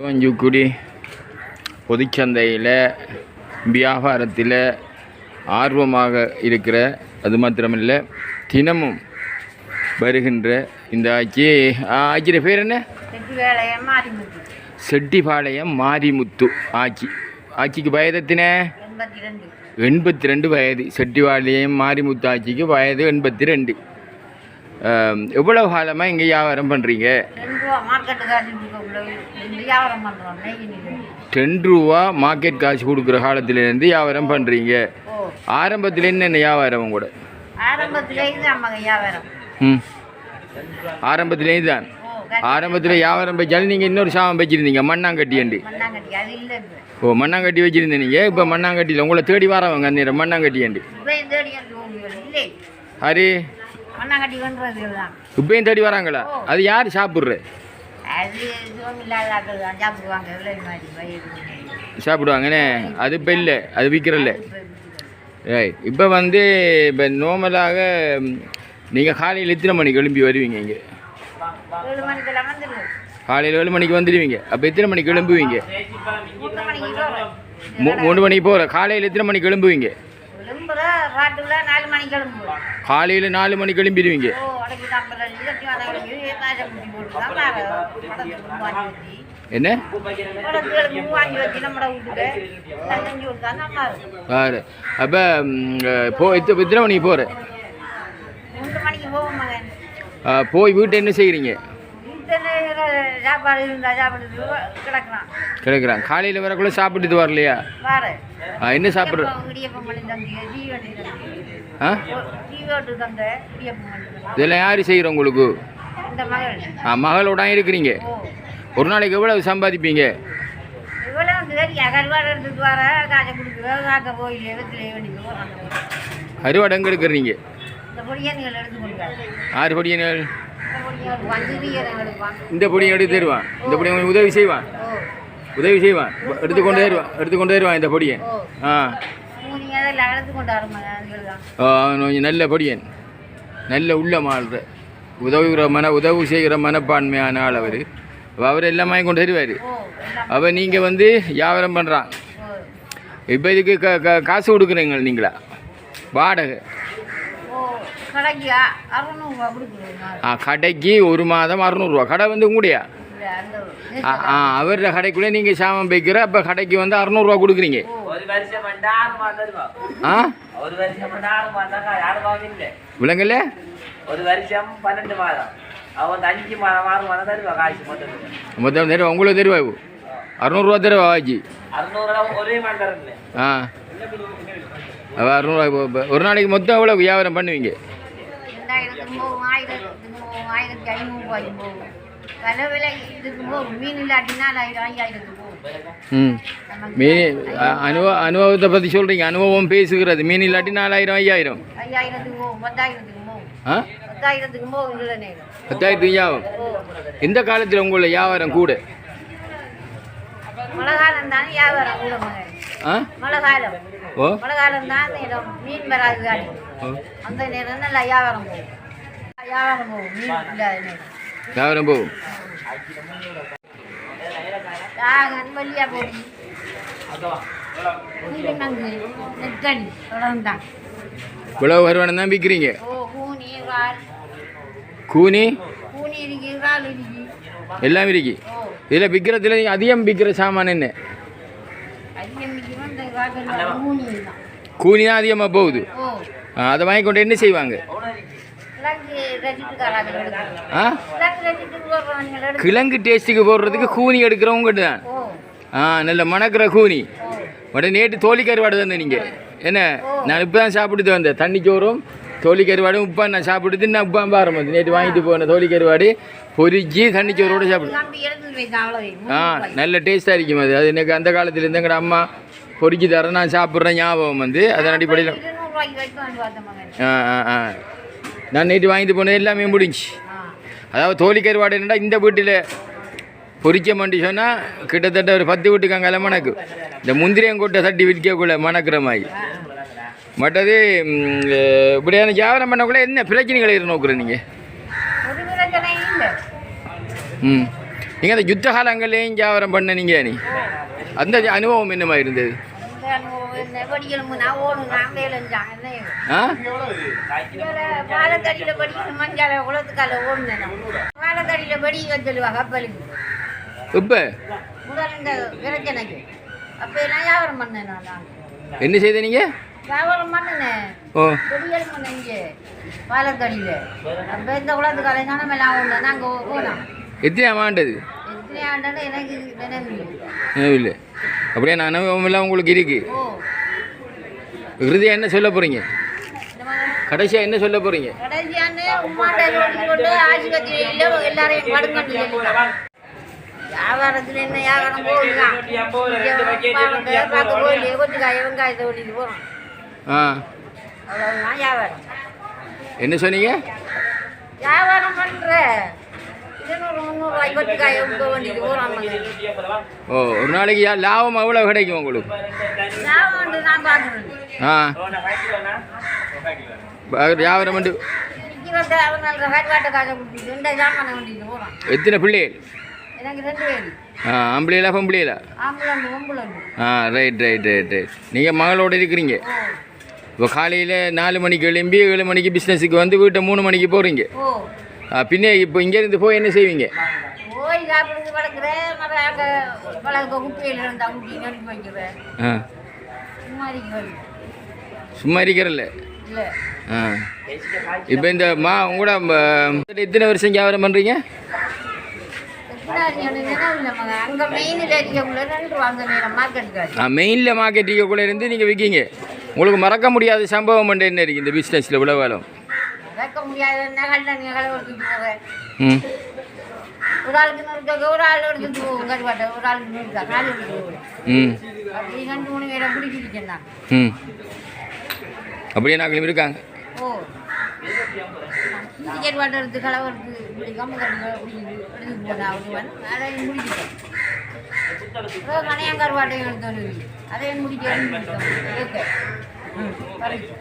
சிவஞ்சுக்குடி பொதுச்சந்தையில் வியாபாரத்தில் ஆர்வமாக இருக்கிற அது மாத்திரமில்லை தினமும் வருகின்ற இந்த ஆட்சி ஆட்சியோட பேர் என்ன? செட்டிபாளையம் மாரிமுத்து. ஆட்சி ஆட்சிக்கு வயதத்தின எண்பத்தி ரெண்டு எண்பத்தி ரெண்டு வயது. செட்டிபாளையம் மாரிமுத்து ஆட்சிக்கு வயது எண்பத்தி ரெண்டு எவ்வளவு காலமாக இங்கே வியாபாரம் பண்ணுறீங்க ரெண்டு ரூபா மார்க்கெட்டு காசு உள்ள வியாபாரம் பண்ணுறோம் நெய் நிற்கிறோம் டென் ரூபா மார்க்கெட் காசு கொடுக்குற காலத்துலேருந்து வியாபாரம் பண்ணுறீங்க ஆரம்பத்தில் என்னென்ன வியாபாரம் கூட? ஆரம்பத்துலேருந்து வியாபாரம். ம். ஆரம்பத்துலேருந்து தான் ஆரம்பத்தில் வியாபாரம் வச்சாலும் நீங்கள் இன்னொரு சாமம் வச்சுருந்தீங்க மண்ணாங்கட்டியண்டு ஓ மண்ணாங்கட்டி வச்சுருந்தீங்க இப்போ மண்ணாங்கட்டியில்? உங்களை தேடி வரவங்க அந்த மண்ணாங்கட்டியண்டு ஹரி இப்பயும் தேடி வராங்களா? அது யார் சாப்பிட்ற? சாப்பிடுவாங்கண்ணே அது இப்போ இல்லை அது விற்கிறல்ல ரைட் இப்போ வந்து இப்போ நார்மலாக நீங்கள் காலையில் எத்தனை மணிக்கு எழும்பி வருவீங்க இங்கே? காலையில் ஏழு மணிக்கு வந்துடுவீங்க. அப்போ எத்தனை மணிக்கு எழும்புவீங்க? மூணு மணிக்கு மூ- மூணு மணிக்கு போகிற காலையில் எத்தனை மணிக்கு எழும்புவீங்க? காலையில் நாலு மணிக்கு எழும்பிடுவீங்க. என்ன பாரு அப்போ போ எத்த எத்தனை மணிக்கு போகிற போய் வீட்டை என்ன செய்கிறீங்க கிடக்குறான் காலையில் வரக்குள்ளே சாப்பிட்டுட்டு வரலையா என்ன சாப்பிட்ற இதெல்லாம் யார் செய்கிற உங்களுக்கு இந்த மகள் ஆ மகளோட இருக்கிறீங்க. ஒரு நாளைக்கு எவ்வளவு சம்பாதிப்பீங்க? கருவாடு எங்கே எடுக்கிறீங்க. பொடியன்கள் ஆறு பொடியங்கள் இந்த பொடியை எடுத்து தருவான் இந்த பொடியை உங்களுக்கு உதவி செய்வான் உதவி செய்வான் எடுத்து கொண்டு வருவான் எடுத்து கொண்டு வருவான் இந்த பொடியன் ஆ. நல்ல பொடியன். நல்ல உள்ள மாள்ற உதவுகிற மன உதவி செய்கிற மனப்பான்மையான ஆள் அவர் அவர் எல்லாமே கொண்டு வருவார். அவன் நீங்கள் வந்து வியாபாரம் பண்ணுறான் இப்போ இதுக்கு க க காசு கொடுக்குறீங்க நீங்களா? வாடகை. ஆ கடைக்கு ஒரு மாதம் அறநூறுவா. கடை வந்து உங்களுடையா. ஆ அவரோட கடைக்குள்ளே நீங்கள் சாமான் வைக்கிற அப்போ கடைக்கு வந்து அறநூறுவா கொடுக்குறீங்க. ஆ? ஒரு ஒரு வருஷம் பன்னெண்டு மாதம் அவன் வந்து அஞ்சு மாதம் ஆறு மாதம் தருவா காசு மொத்தத்துக்கு மொத்தம் தருவா உங்களுக்கு தருவா அறநூறுவா தருவா ஆச்சு அறுநூறுவா ஒரே மாதிரி ஆ அறநூறுவா இப்போ- இப்போ ஒரு நாளைக்கு மொத்தம் எவ்வளோ வியாபாரம் பண்ணுவீங்க ஆயிரத்தி ஐநூறுரூவாய்க்கு போகும் விலை விலை இதுக்கு போகும் மீன் இல்லாட்டினா ஐயாயிரத்துக்கு போகும் அனுபவ அனுபவத்தை பற்றி சொல்கிறீங்க அனுபவம் பேசுகிறது மீன் இல்லாட்டி நாலாயிரம் ஐயாயிரம் ஐயாயிரத்துக்கு போகும் பத்தாயிரத்துக்கு பத்தாயிரத்து வியாபாரம் ஓ எந்த காலத்தில் உங்களை வியாபாரம் கூட. ஓ. வியாபாரம் போகும். இவ்வளவு வருமானம் தான் விற்கிறீங்க கூனி? எல்லாம் இருக்கு. இதில் விற்கிறதுல அதிகம் விற்கிற சாமான் என்ன? கூனி தான் அதிகமாக போகுது. அதை வாங்கி கொண்டு என்ன செய்வாங்க? கிழங்கு டேஸ்ட்டுக்கு போடுறதுக்கு கூனி எடுக்கிறவங்க தான். ஆ நல்ல மணக்கிற கூனி. உடனே நேற்று தோழி கருவாடு தந்தேன் நீங்கள் என்ன? நான் இப்போ தான் சாப்பிட்டு வந்தேன். தண்ணி சோறும் தோழி கருவாடும் உப்பா நான் சாப்பிட்டு நான் உப்பா பாரும்போது நேற்று வாங்கிட்டு போன தோழி கருவாடு பொரிச்சு தண்ணி சோறோட சாப்பிடு ஆ நல்ல டேஸ்ட்டாக இருக்கும் அது. அது எனக்கு அந்த காலத்தில் இருந்து எங்கட அம்மா பொரிச்சு தர நான் சாப்பிட்றேன் ஞாபகம் வந்து. அதன் அடிப்படையில் ஆ ஆ ஆ. நான் நேற்று வாங்கிட்டு போனது எல்லாமே முடிஞ்சு அதாவது தோழி கருவாடு என்னடா இந்த வீட்டில் பொரிக்க மாட்டி சொன்னால் கிட்டத்தட்ட ஒரு பத்து வீட்டுக்காங்கல மணக்கு. இந்த முந்திரியங்கொட்டை தட்டி விற்கக்குள்ள மணக்கிற மாதிரி. மற்றது இப்படியான வியாபாரம் பண்ணக்குள்ள என்ன பிரச்சனைகளை நோக்குற நீங்கள் ம். நீங்கள் அந்த யுத்த காலங்கள்லேயும் வியாபாரம் பண்ண நீங்கள் நீ. அந்த அனுபவம் என்ன மாதிரி இருந்தது? இப்போ. என்ன செய்த நீங்கள் ஓ. எத்தனை ஆமாண்டது எத்தனை ஆண்டாலும் எனக்கு நினைவு இல்லை அப்படியே நான் அனுபவம் எல்லாம் உங்களுக்கு இருக்கு. இறுதியாக என்ன சொல்ல போகிறீங்க மாதிரி கடைசியாக என்ன சொல்ல சொல்லிட்டான். வியாபாரத்தில் என்ன வியாபாரம் போகுதுதான் பார்க்க போயிலே கொச்சுக்காய வெங்காயத்தை ஓட்டிட்டு போகிறோம் ஆ. வியாபாரம். என்ன சொன்னீங்க? வியாபாரம் ஓ ஒரு நாளைக்கு லாபம் எவ்வளோ கிடைக்கும் உங்களுக்கு? ஆ. வியாபாரம் பண்ணி எத்தனை பிள்ளைகள்? ஆம்பளையிலா பொம்பளையிலா ஆ ரைட் ரைட் ரைட் ரைட் நீங்கள் மகளோட இருக்கிறீங்க. இப்போ காலையில் நாலு மணிக்கு எழும்பி ஏழு மணிக்கு பிஸ்னஸுக்கு வந்து வீட்டை மூணு மணிக்கு போகிறீங்க பின்ன இப்போ இங்கேருந்து போய் என்ன செய்வீங்க? சும்மா இருக்கிறல்ல இப்போ இந்த மா உங்களோட எத்தனை வருஷம் வியாபாரம் பண்ணுறீங்க மெயினில் மார்க்கெட்டிங்கக்குள்ளே இருந்து நீங்கள் விற்கீங்க உங்களுக்கு மறக்க முடியாத சம்பவம் என்ன இருக்குது இந்த பிஸ்னஸில் இவ்வளோ காலம். வைக்க முடியாத நகல் களை எடுத்துட்டு போவேன் ம். ஒரு ஆளுக்கு ஒரு ஆள் எடுத்துட்டு போவோம் கருவாட்டை ஒரு ஆளுக்கு நிறுத்தா நாலு எடுத்துட்டு போவேன் ம். அப்படி ரெண்டு மூணு பேரை பிடிச்சிருக்கேன் நான். ம். அப்படியே நாங்களும் இருக்காங்க? ஓ. கருவாட்டை எடுத்து களை எடுத்து பிடிச்சிட்டு எடுத்துட்டு போனேன் அவருவன் அதையும் முடிச்சிட்டேன். எடுத்து அதையும் முடிக்க ஓகே. ம் கரெக்ட்